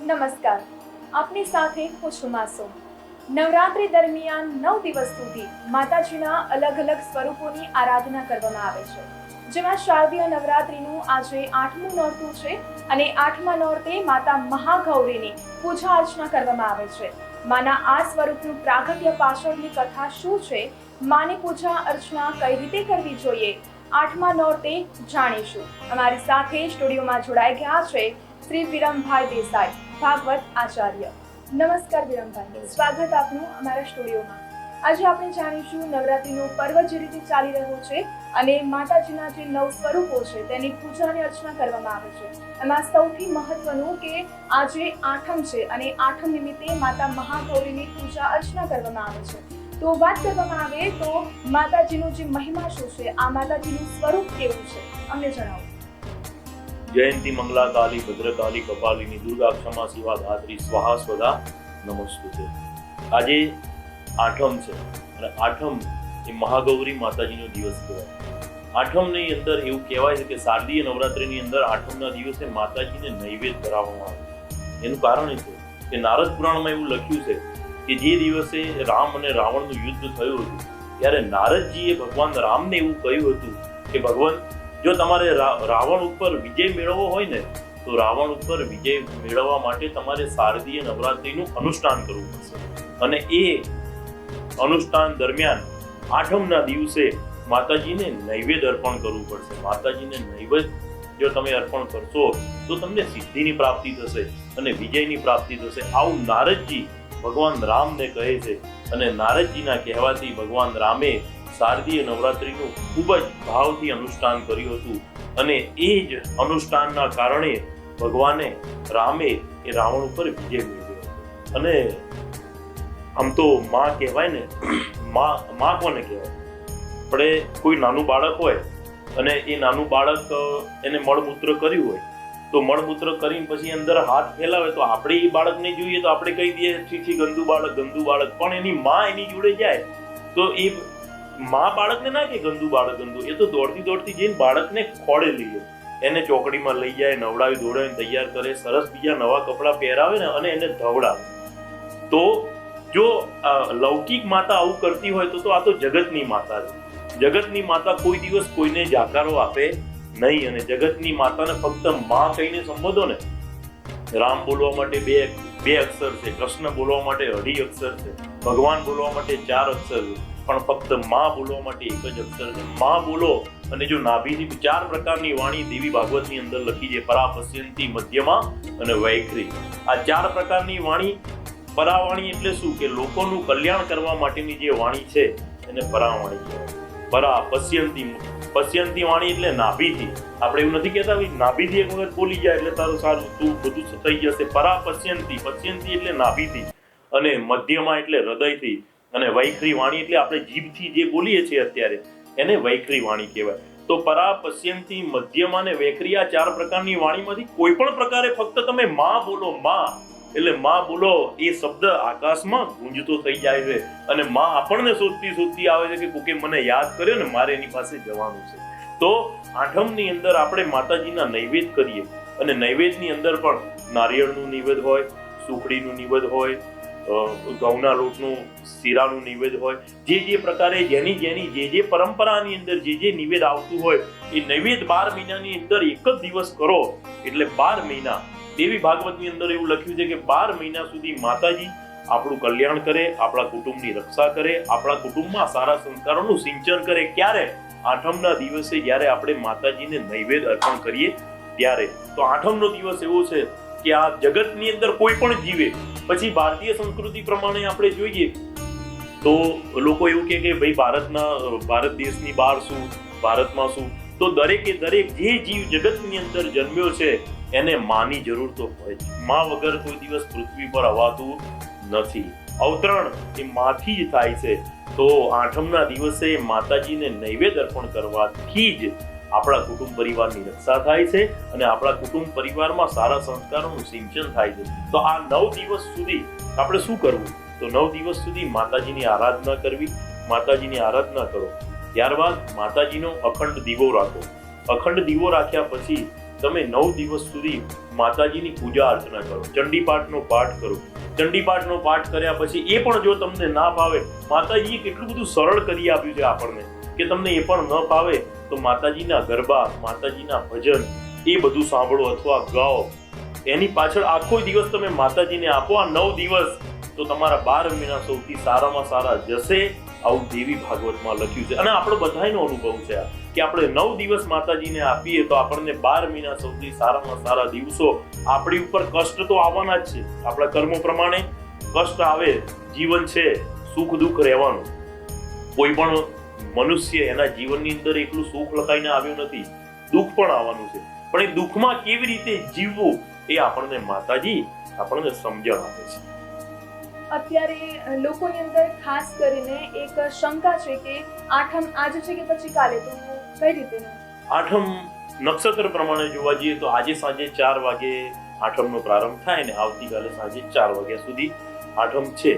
નમસ્કાર. આપની સાથે હું છું માસુમ નવરાત્રી દરમિયાન નવ દિવસ સુધી માતાજીના અલગ અલગ સ્વરૂપોની આરાધના કરવામાં આવે છે. જેમાં શારદીય નવરાત્રીનું આજે આઠમું નોરતું છે અને આઠમા નોરતે માતા મહાગૌરીની પૂજા અર્ચના કરવામાં આવે છે. માના આ સ્વરૂપનું પ્રાગટ્ય પાછળની કથા શું છે? માની પૂજા અર્ચના કઈ રીતે કરવી જોઈએ? આઠમા નોરતે જાણીશું. અમારી સાથે સ્ટુડિયોમાં જોડાઈ ગયા છે શ્રી વિરમભાઈ દેસાઈ. ભાગવત આચાર્ય. નમસ્કાર વિરમભાઈ. સ્વાગત આપનું અમારા સ્ટુડિયોમાં. આજે આપણે જાણીશું નવરાત્રીનો પર્વ જે રીતે ચાલી રહ્યો છે અને માતાજીના જે નવ સ્વરૂપો છે તેની પૂજા અને અર્ચના કરવામાં આવે છે. એમાં સૌથી મહત્વનું કે આજે આઠમ છે અને આઠમ નિમિત્તે માતા મહાગૌરીની પૂજા અર્ચના કરવામાં આવે છે. તો વાત કરવામાં આવે તો માતાજીનો જે મહિમા શું છે? આ માતાજીનું સ્વરૂપ કેવું છે? અમને જણાવો. જયંતી મંગલા કાલી ભદ્રકાલી, કપાલિની દુર્ગા ક્ષમા શિવા ધાત્રી, સ્વાહા સ્વદા નમસ્તુતે આજે આઠમ છે અને આઠમ એ મહાગૌરી માતાજીનો દિવસ કહેવાય. આઠમની અંદર એવું કહેવાય છે કે શારદીય નવરાત્રિની અંદર આઠમના દિવસે માતાજીને નૈવેદ્ય ધરાવવામાં આવે એનું કારણ એ છે કે નારદ પુરાણમાં એવું લખ્યું છે કે જે દિવસે રામ અને રાવણનું યુદ્ધ થયું હતું, ત્યારે નારદજીએ ભગવાન રામને એવું કહ્યું હતું કે ભગવાન જો તમારે રાવણ ઉપર વિજય મેળવવો હોય ને, તો રાવણ ઉપર વિજય મેળવવા માટે તમારે શારદીય નવરાત્રિનું અનુષ્ઠાન કરવું પડશે. અને એ અનુષ્ઠાન દરમિયાન આઠમના દિવસે માતાજીને નૈવેદ્ય અર્પણ કરવું પડશે. માતાજીને નૈવેદ્ય જો તમે અર્પણ કરશો, તો તમને સિદ્ધિની પ્રાપ્તિ થશે અને વિજયની પ્રાપ્તિ થશે. આવું નારદજી ભગવાન રામને કહે છે અને નારદજીના કહેવાથી ભગવાન રામે શારદીય નવરાત્રીનું ખૂબ જ ભાવથી અનુષ્ઠાન કર્યું હતું. અને એ જ અનુષ્ઠાનના કારણે ભગવાને રામે એ રાવણ ઉપર વિજય મેળવ્યો અને આમ તો માં કહેવાય ને, માં માં કોને કહેવાય? આપણે કોઈ નાનું બાળક હોય અને એ નાનું બાળક એને મળમૂત્ર કર્યું હોય, તો મળમૂત્ર કરીને પછી અંદર હાથ ફેલાવે તો આપણે એ બાળકને જોઈએ તો આપણે કહી દઈએ છી છી ગંદુ બાળક ગંદુ બાળક. પણ એની માં એની જોડે જાય તો એ માં બાળકને ના કે ગંદુ બાળક, ગંદુ. એ તો દોડતી દોડતી જઈને બાળકને ખોળે લઈ લે એને ચોકડીમાં લઈ જાય, નવડાવી દોડાવીને તૈયાર કરે, સરસ બીજા નવા કપડાં પહેરાવે ને અને એને ધવડાવે. તો જો લૌકિક માતા આવું કરતી હોય તો આ તો જગતની માતા છે. જગતની માતા કોઈ દિવસ કોઈને જાકારો આપે નહીં અને જગતની માતાને ફક્તમાં કહીને સંબોધો ને, રામ બોલવા માટે બે બે અક્ષર છે. કૃષ્ણ બોલવા માટે અઢી અક્ષર છે. ભગવાન બોલવા માટે ચાર અક્ષર છે. પણ ફક્તમાં બોલવા માટે એક જ અક્ષર છે. માં બોલો અને જો નાભીથી ચાર પ્રકારની વાણી દેવી ભાગવતની અંદર લખી છે પરા પશ્યંતી મધ્યમાં અને વૈખરી. આ ચાર પ્રકારની વાણી, પરાવાણી એટલે શું? કે લોકોનું કલ્યાણ કરવા માટેની જે વાણી છે, એને પરાવાણી કહેવાય. પરા પશ્યંતી પશ્યંતી વાણી એટલે નાભીથી. આપણે એવું નથી કહેતા ભાઈ નાભીથી એક વખત બોલી જાય એટલે તારું સારું, તું બધું થઈ જશે. પરા પશ્યંતી. પશ્યંતી એટલે નાભીથી. અને મધ્યમાં એટલે હૃદયથી. અને વૈખરી વાણી એટલે આપણે જીભથી જે બોલીએ છીએ અત્યારે, એને વૈખરી વાણી કહેવાય. તો પરા પશ્યંતી, મધ્યમાં અને વૈખરી આ ચાર પ્રકારની વાણીમાંથી કોઈ પણ પ્રકારે ફક્ત તમે માં બોલો, માં. એટલે માં બોલો, એ શબ્દ આકાશમાં ગુંજતો થઈ જાય છે. અને માં આપણને શોધતી શોધતી આવે છે કે કોકે મને યાદ કર્યો ને મારે એની પાસે જવાનું છે. તો આઠમની અંદર આપણે માતાજીના નૈવેદ્ય કરીએ. અને નૈવેદ્યની અંદર પણ નારિયેળનું નિવેદ હોય, સુખડીનું નિવેદ હોય ઘઉંના લોટનું, શીરાનું નિવેદ હોય, જે જે પ્રકારે જેની જેની જે જે પરંપરાની અંદર જે જે નિવેદ આવતું હોય, એ નૈવેદ બાર મહિનાની અંદર એક જ દિવસ કરો. એટલે બાર મહિના દેવી ભાગવતની અંદર એવું લખ્યું છે કે બાર મહિના સુધી માતાજી આપણું કલ્યાણ કરે, આપણા કુટુંબની રક્ષા કરે, આપણા કુટુંબમાં સારા સંસ્કારોનું સિંચન કરે. ક્યારે? આઠમના દિવસે જ્યારે આપણે માતાજીને નૈવેદ્ય અર્પણ કરીએ ત્યારે. તો આઠમનો દિવસ એવો છે કે આ જગતની અંદર કોઈ પણ જીવે, પછી ભારતીય સંસ્કૃતિ પ્રમાણે આપણે જોઈએ, તો લોકો એવું કે ભાઈ ભારતના, ભારત દેશની બહાર શું, ભારતમાં શું? તો દરેકે દરેક જે જીવ જગતની અંદર જન્મ્યો છે એને માની જરૂર તો હોય જ. માં વગર કોઈ દિવસ પૃથ્વી પર અવાતું નથી. અવતરણ એ માથી જ થાય છે. તો આઠમના દિવસે માતાજીને નૈવેદ્ય અર્પણ કરવાથી જ આપણા કુટુંબ પરિવારની રક્ષા થાય છે અને આપણા કુટુંબ પરિવારમાં સારા સંસ્કારોનું સિંચન થાય છે. તો આ નવ દિવસ સુધી આપણે શું કરવું? તો નવ દિવસ સુધી માતાજીની આરાધના કરવી, માતાજીની આરાધના કરો. ત્યારબાદ માતાજીનો અખંડ દીવો રાખો. અખંડ દીવો રાખ્યા પછી તમે નવ દિવસ સુધી માતાજીની પૂજા અર્ચના કરો ચંડી પાઠનો પાઠ કરો. ચંડી પાઠનો પાઠ કર્યા પછી એ પણ જો તમને ના ભાવે માતાજીએ કેટલું બધું સરળ કરી આપ્યું છે આપણને કે તમને એ પણ ન ભાવે તો માતાજીના ગરબા, માતાજીના ભજન, એ બધું સાંભળો અથવા ગાઓ. એની પાછળ આખો દિવસ તમે માતાજીને આપો, આ નવ દિવસ તો તમારા બાર મહિના સૌથી સારામાં સારા જશે આવું દેવી ભાગવતમાં લખ્યું છે. અને આપણો બધાનો અનુભવ છે આ. કે આપણે નવ દિવસ માતાજીને આપીએ તો આપણને બાર મહિના સૌથી સારામાં સારા દિવસો આપણી ઉપર કષ્ટ તો આવવાના જ છે. આપણા કર્મો પ્રમાણે કષ્ટ આવે, જીવન છે, સુખ દુઃખ રહેવાનું. કોઈ પણ મનુષ્ય એના જીવનની અંદર એટલું સુખ લખાઈને આવ્યું નથી. દુઃખ પણ આવવાનું છે. પણ એ દુઃખમાં કેવી રીતે જીવવું એ આપણને માતાજી આપણને સમજણ આપે છે. અત્યારે લોકોની અંદર ખાસ કરીને એક શંકા છે કે આઠમ આજે છે કે પછી કાલે? તો આઠમ નક્ષત્ર પ્રમાણે જોવા જઈએ તો આજે સાંજે ચાર વાગે આઠમનો પ્રારંભ થાય ને આવતીકાલે સાંજે ચાર વાગ્યા સુધી આઠમ છે.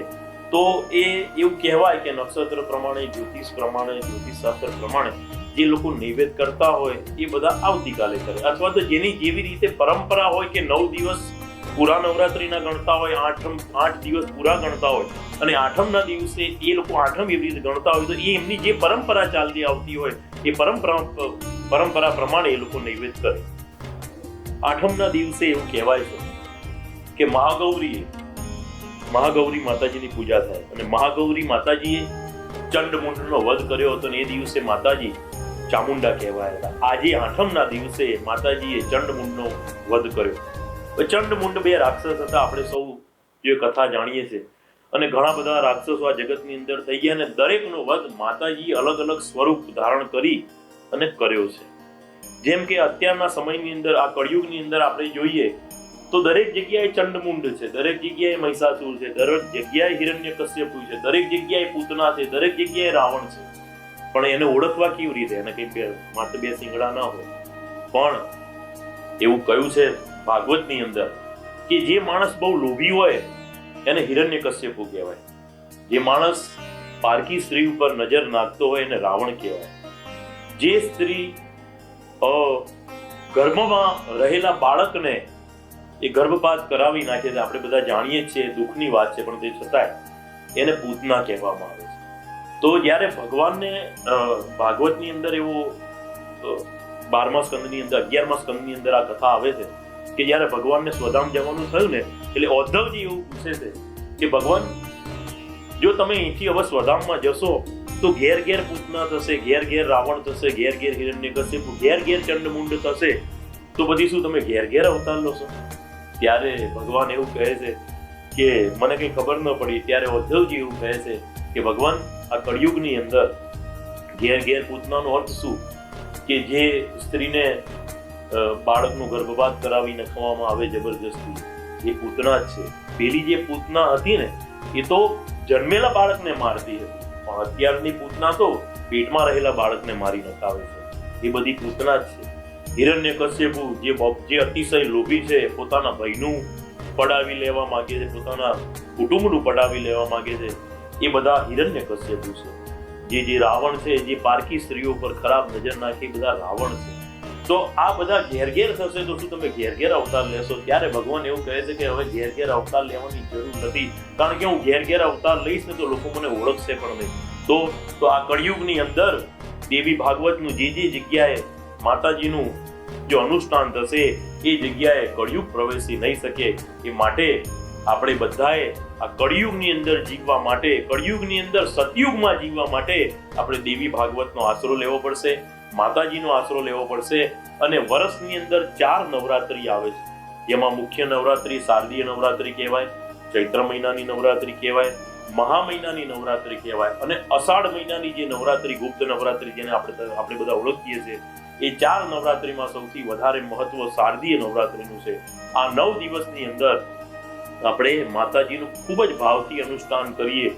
તો એ એવું કહેવાય કે નક્ષત્ર પ્રમાણે, જ્યોતિષ પ્રમાણે જ્યોતિષ શાસ્ત્ર પ્રમાણે જે લોકો નૈવેદ્ય કરતા હોય એ બધા આવતીકાલે કરે. અથવા તો જેની જેવી રીતે પરંપરા હોય કે નવ દિવસ પૂરા નવરાત્રિના ગણતા હોય, આઠમ, આઠ દિવસ પૂરા ગણતા હોય અને આઠમના દિવસે એ લોકો આઠમ એવી રીતે ગણતા હોય તો એ એમની જે પરંપરા ચાલતી આવતી હોય, એ પરંપરા પરંપરા પ્રમાણે એ લોકો નૈવેદ્ય કરે. આઠમના દિવસે એવું કહેવાય છે કે મહાગૌરીએ, મહાગૌરી માતાજીની પૂજા થાય અને મહાગૌરી માતાજીએ ચંડમુંડનો વધ કર્યો હતો અને એ દિવસે માતાજી ચામુંડા કહેવાયા હતા. આજે આઠમના દિવસે માતાજીએ ચંડમુંડનો વધ કર્યો. હવે ચંડમુંડ બે રાક્ષસ હતા, આપણે સૌ જે કથા જાણીએ છીએ. અને ઘણા બધા રાક્ષસો આ જગતની અંદર થઈ ગયા અને દરેકનો વધ માતાજી અલગ અલગ સ્વરૂપ ધારણ કરી અને કર્યો છે. જેમ કે અત્યારના સમયની અંદર, આ કળિયુગની અંદર આપણે જોઈએ, તો દરેક જગ્યાએ ચંડમુંડ છે. દરેક જગ્યાએ મહિષાસુર છે, દરેક જગ્યાએ હિરણ્યકશ્યપુ છે, દરેક જગ્યાએ પૂતના છે, દરેક જગ્યાએ રાવણ છે. પણ એને ઓળખવા કેવી રીતે? એને કઈ માત્ર બે સિંગડા ના હોય. પણ એવું કયું છે? ભાગવતની અંદર કે જે માણસ બહુ લોભી હોય એને હિરણ્યકશ્યપુ કહેવાય. જે માણસ પારકી સ્ત્રી ઉપર નજર નાખતો હોય એને રાવણ કહેવાય. જે સ્ત્રી ગર્ભમાં રહેલા બાળકને એ ગર્ભપાત કરાવી નાખે છે, આપણે બધા જાણીએ છીએ દુઃખની વાત છે, પણ તે છતાંય એને પૂતના કહેવામાં આવે છે. તો જ્યારે ભગવાનને ભાગવતની અંદર એવો બારમા સ્કંદની અંદર, અગિયારમા સ્કંદની અંદર આ કથા આવે છે કે જ્યારે ભગવાનને સ્વધામ જવાનું થયું ને, એટલે ઔદ્ધવજી એવું પૂછે છે કે, ભગવાન, જો તમે અહીંથી હવે સ્વધામમાં જશો, તો ઘેર ઘેર પૂતના થશે ઘેર ઘેર રાવણ થશે ઘેર ઘેર હિરણ્યકશ્યપુ ઘેર ઘેર ચંડમુંડ થશે, તો પછી શું તમે ઘેર ઘેર અવતાર લોશો ત્યારે ભગવાન એવું કહે છે કે, મને કઈ ખબર ન પડી. ત્યારે ઉદ્ધવજી એવું કહે છે કે, ભગવાન, આ કળિયુગની અંદર ઘેર ઘેર પૂતનાનો અર્થ શું? કે જે સ્ત્રીને બાળકનું ગર્ભપાત કરાવી નખવામાં આવે જબરજસ્તી. એ પૂતના જ છે. પેલી જે પૂતના હતી ને, એ તો જન્મેલા બાળકને મારતી હતી. પણ અત્યારની પૂતના તો પેટમાં રહેલા બાળકને મારી નખાવે છે. એ બધી પૂતના જ છે. હિરણ્યકશ્યપુ જે જે અતિશય લોભી છે પોતાના ભાઈનું પડાવી લેવા માંગે છે, પોતાના કુટુંબનું પડાવી લેવા માંગે છે. એ બધા હિરણ્યકશ્યપુ છે. જે જે રાવણ છે, જે પારકી સ્ત્રીઓ પર ખરાબ નજર નાખે બધા રાવણ છે. તો આ બધા ઘેર ઘેર થશે તો શું તમે ઘેર ઘેર અવતાર લેશો? ત્યારે ભગવાન એવું કહે છે કે હવે ઘેર ઘેર અવતાર લેવાની જરૂર નથી. કારણ કે હું ઘેર ઘેર અવતાર લઈશ ને તો લોકો મને ઓળખશે પણ નહીં. તો તો આ કળિયુગની અંદર દેવી ભાગવતનું જે જે જગ્યાએ માતાજીનું જો અનુષ્ઠાન થશે, એ જગ્યાએ કળિયુગ પ્રવેશી નહીં શકે. એ માટે આપણે બધાએ આ કળિયુગની અંદર જીવવા માટે, કળિયુગની અંદર સતયુગમાં જીવવા માટે આપણે દેવી ભાગવતનો આશરો લેવો પડશે. માતાજીનો આશરો લેવો પડશે અને વર્ષની અંદર ચાર નવરાત્રી આવે છે. જેમાં મુખ્ય નવરાત્રી શારદીય નવરાત્રી કહેવાય, ચૈત્ર મહિનાની નવરાત્રી કહેવાય, મહા મહિનાની નવરાત્રી કહેવાય અને અષાઢ મહિનાની જે નવરાત્રી, ગુપ્ત નવરાત્રી જેને આપણે આપણે બધા ઓળખીએ છીએ, એ ચાર નવરાત્રીમાં સૌથી વધારે મહત્વ શારદીય નવરાત્રીનું છે. આ નવ દિવસની અંદર આપણે માતાજીનું ખૂબ જ ભાવથી અનુષ્ઠાન કરીએ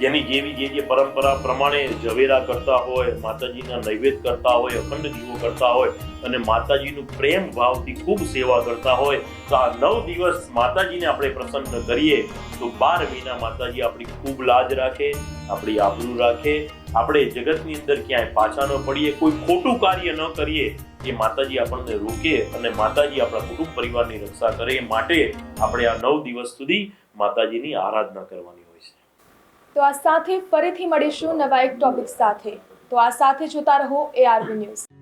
જેની જેવી જે જે પરંપરા પ્રમાણે ઝવેરા કરતા હોય, માતાજીના નૈવેદ્ય કરતા હોય, અખંડ દીવો કરતા હોય અને માતાજીનું પ્રેમ ભાવથી ખૂબ સેવા કરતા હોય, તો આ નવ દિવસ માતાજીને આપણે પ્રસન્ન કરીએ, તો બાર મહિના માતાજી આપણી ખૂબ લાજ રાખે, આપણી આબરૂ રાખે, આપણે જગતની અંદર ક્યાંય પાછા ન પડીએ, કોઈ ખોટું કાર્ય ન કરીએ, એ માતાજી આપણને રોકે અને માતાજી આપણા કુટુંબ પરિવારની રક્ષા કરે માટે આપણે આ નવ દિવસ સુધી માતાજીની આરાધના કરવાની તો આ સાથે ફરીથી મળીશું નવા એક ટોપિક સાથે. તો આ સાથે જોતા રહો એઆરબી ન્યૂઝ